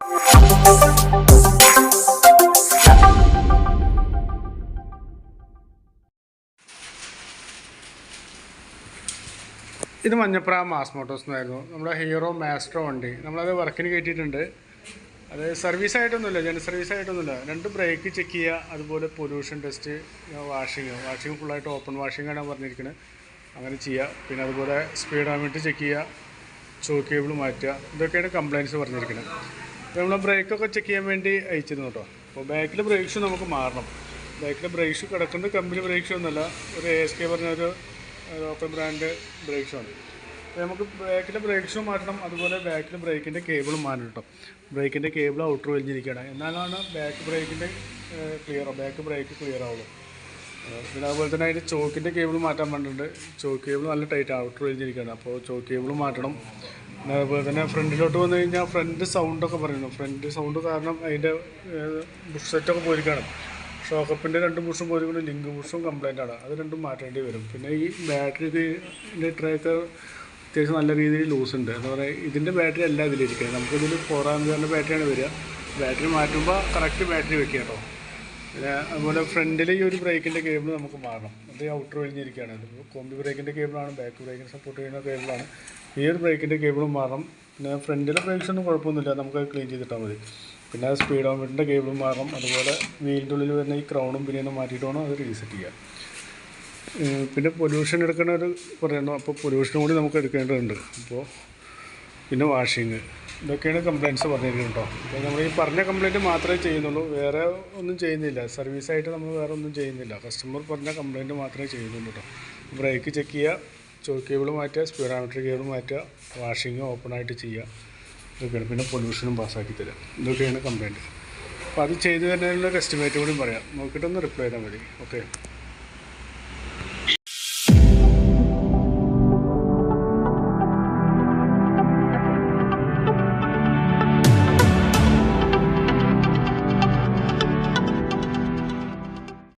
ഇത് Manjapra mass motors എന്നായിരുന്നു നമ്മുടെ ഹീറോ മാസ്ട്രോ വണ്ടി. നമ്മളത് വർക്കിന് കയറ്റിയിട്ടുണ്ട് അത് സർവീസ് ആയിട്ടൊന്നുമില്ല ജന സർവീസ് ആയിട്ടൊന്നുമില്ല. രണ്ട് ബ്രേക്ക് ചെക്ക് ചെയ്യുക അതുപോലെ പൊല്യൂഷൻ ടെസ്റ്റ് വാഷിങ് വാഷിങ് ഫുള്ളായിട്ട് ഓപ്പൺ വാഷിംഗ് ആണ് പറഞ്ഞിരിക്കുന്നത് അങ്ങനെ ചെയ്യുക. പിന്നെ അതുപോലെ സ്പീഡ് സ്പീഡോമീറ്റർ ചെക്ക് ചെയ്യുക ചോക്ക് കേബിൾ മാറ്റുക. ഇതൊക്കെയാണ് കംപ്ലയിന്റ്സ് പറഞ്ഞിരിക്കുന്നത് നമ്മൾ ബ്രേക്കൊക്കെ ചെക്ക് ചെയ്യാൻ വേണ്ടി അയച്ചിരുന്നു കേട്ടോ. അപ്പോൾ ബാക്കിൽ ബ്രേക്ക് നമുക്ക് മാറണം. ബാക്കിൽ ബ്രേക്ക് ഷൂ കിടക്കുന്നത് കമ്പനി ബ്രേക്ക് ഒന്നുമല്ല. ഒരു എ എസ് കെ പറഞ്ഞ ഒരു ബ്രാൻഡ് ബ്രേക്ക് ആണ്. അപ്പോൾ നമുക്ക് ബാക്കിലെ ബ്രേക്ക് മാറ്റണം. അതുപോലെ ബാക്കിൽ ബ്രേക്കിന്റെ കേബിളും മാറ്റണം കേട്ടോ. ബ്രേക്കിന്റെ കേബിൾ ഔട്ടർ വലിഞ്ഞിരിക്കുകയാണ്. എന്നാലാണ് ബാക്ക് ബ്രേക്കിന്റെ ക്ലിയർ ബാക്ക് ബ്രേക്ക് ക്ലിയർ ആവുള്ളൂ. പിന്നെ അതുപോലെ തന്നെ അതിന്റെ ചോക്കിന്റെ കേബിൾ മാറ്റാൻ വേണ്ടിയിട്ടുണ്ട് ചോക്ക് കേബിൾ നല്ല ടൈറ്റ് ഔട്ടർ വലിഞ്ഞിരിക്കുകയാണ്. അപ്പോൾ ചോക്ക് കേബിൾ മാറ്റണം. അതുപോലെ തന്നെ ഫ്രണ്ടിലോട്ട് വന്നു കഴിഞ്ഞാൽ ഫ്രണ്ട് സൗണ്ടൊക്കെ പറയുന്നു. ഫ്രണ്ട് സൗണ്ട് കാരണം അതിന്റെ ബുഷ് സെറ്റൊക്കെ പോയിരിക്കുകയാണ്. ഷോക്കപ്പിന്റെ രണ്ട് ബുഷും പോയിരിക്കുന്നു ലിങ്ക് ബുഷും കംപ്ലൈന്റ് ആണ്. അത് രണ്ടും മാറ്റേണ്ടി വരും. പിന്നെ ഈ ബാറ്ററിന്റെ ട്രേക്ക് അത്യാവശ്യം നല്ല രീതിയിൽ ലൂസ് ഉണ്ട്. എന്ന് പറയുക ഇതിന്റെ ബാറ്ററി അല്ല ഇതിലിരിക്കുക നമുക്കിതിൽ ഫോർ ആംബിയറിന്റെ ബാറ്ററിയാണ് വരിക. ബാറ്ററി മാറ്റുമ്പോൾ കറക്റ്റ് ബാറ്ററി വെക്കുക കേട്ടോ. പിന്നെ അതുപോലെ ഫ്രണ്ടിൽ ഈ ഒരു ബ്രേക്കിന്റെ കേബിൾ നമുക്ക് മാറണം. അത് ഔട്ടർ വലിഞ്ഞിരിക്കുകയാണ് കോമ്പി ബ്രേക്കിന്റെ കേബിളാണ് ബാക്ക് ബ്രേക്കിന് സപ്പോർട്ട് ചെയ്യുന്ന കേബിളാണ്. ഈ ഒരു ബ്രേക്കിന്റെ കേബിളും മാറണം. പിന്നെ ഫ്രണ്ടിലെ ബ്രേക്സൊന്നും കുഴപ്പമൊന്നുമില്ല. നമുക്ക് ക്ലീൻ ചെയ്തിട്ടാൽ മതി. പിന്നെ സ്പീഡോമീറ്ററിന്റെ കേബിളും മാറണം. അതുപോലെ വീലിന്റെ ഉള്ളിൽ വരുന്ന ഈ ക്രൗണും പിന്നെയൊന്നും മാറ്റിയിട്ട് വേണം അത് റീസെറ്റ് ചെയ്യാം പിന്നെ പൊല്യൂഷൻ എടുക്കണ ഒരു പറയണം അപ്പോൾ പൊല്യൂഷനും കൂടി നമുക്ക് എടുക്കേണ്ടതുണ്ട്. അപ്പോൾ പിന്നെ വാഷിങ് ഇതൊക്കെയാണ് കംപ്ലയിന്റ്സ് പറഞ്ഞിരിക്കുന്നത് കേട്ടോ. അപ്പോൾ നമ്മൾ ഈ പറഞ്ഞ കംപ്ലയിന്റ് മാത്രമേ ചെയ്യുന്നുള്ളൂ. വേറെ ഒന്നും ചെയ്യുന്നില്ല. സർവീസായിട്ട് നമ്മൾ വേറെ ഒന്നും ചെയ്യുന്നില്ല. കസ്റ്റമർ പറഞ്ഞ കംപ്ലയിന്റ് മാത്രമേ ചെയ്യുന്നുള്ളൂ കേട്ടോ. ബ്രേക്ക് ചെക്ക് ചെയ്യുക ചോക്ക് കേബിൾ മാറ്റുക സ്പീഡോമീറ്റർ കേബിൾ മാറ്റുക വാഷിങ് ഓപ്പണായിട്ട് ചെയ്യുക. ഇതൊക്കെയാണ്. പിന്നെ പൊല്യൂഷനും പാസ്സാക്കി തരിക ഇതൊക്കെയാണ് കംപ്ലയിന്റ് അപ്പോൾ അത് ചെയ്തു തരുന്നതിനുള്ള ഒരു എസ്റ്റിമേറ്റ് കൂടി പറയാം. നോക്കിയിട്ടൊന്ന് റിപ്ലൈ ചെയ്താൽ മതി. ഓക്കെ